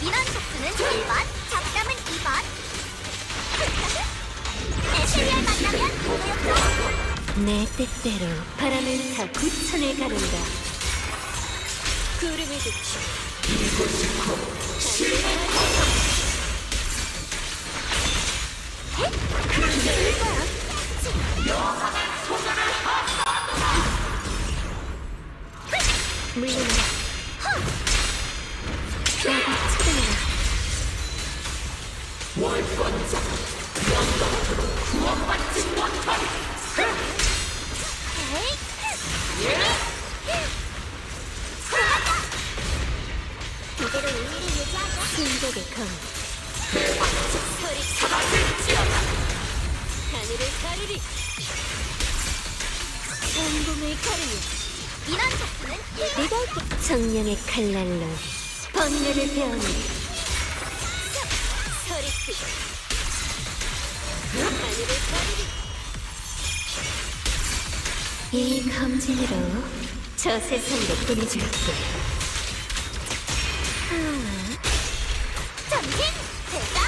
민원 속수는 1번, 잡담은 2번. 에스리얼 만나면 고요코. 내 뜻대로 바람은 다 구천에 가른다. 구름이 비추. 물린다. 나가 쳐들어라. 이대로 우위를 유지하자. 순적의 검. 하늘을 가르리. 성공의 가르리. 속수는 1번. 내가 할게. 정령의 칼날로 번뇌를 배우니. 서리스. 하늘을 가르리. 이 검진으로 저 세상도 보내줄게. 전진! 대장!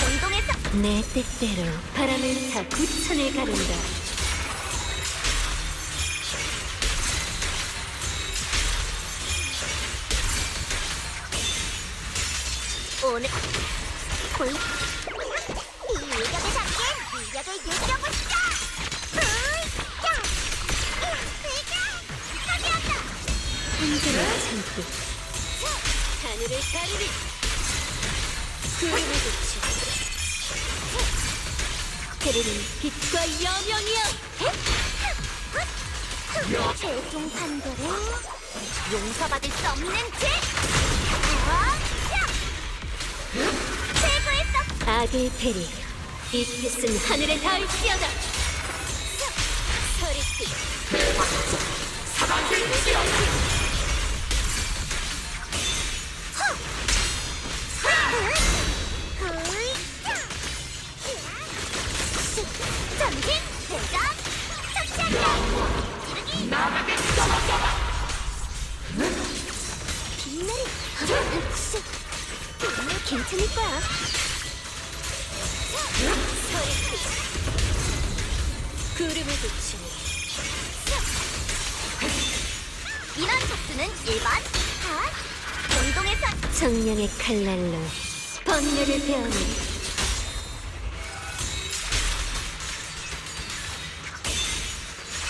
공동에서 내 뜻대로 바람은 다 구천에 가른다. 오늘 골. 이 위력에 담긴 위력을 느껴보시죠! 한줄을 참고 하늘을 가르리. 구름을 비추. 그리는 빛과 여명이여. 최종 판결은 용서받을 수 없는 죄! 아, 야! 악의 대리. 이 뜻은 하늘에. 전진! 대전! 착취한다! 찌르기! 빗내리! 오늘 괜찮을 거야. 구름을 비추. 민원 속수는 1번. 다 공동에서 정령의 칼날로.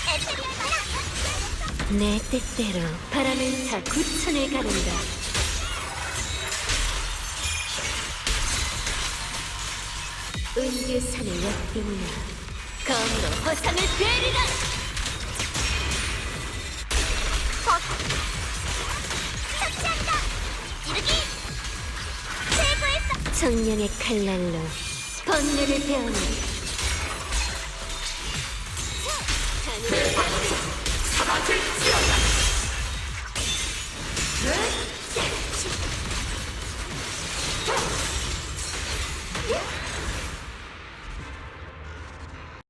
에스리얼 만나! 내 뜻대로 바람은 다 구천에 가른다. 은규산을 역병이나 검으로 허상을 베리라. 착취한다! 찌르기! 최고의 썩! 정령의 칼날로 번뇌를 배우니. 하늘을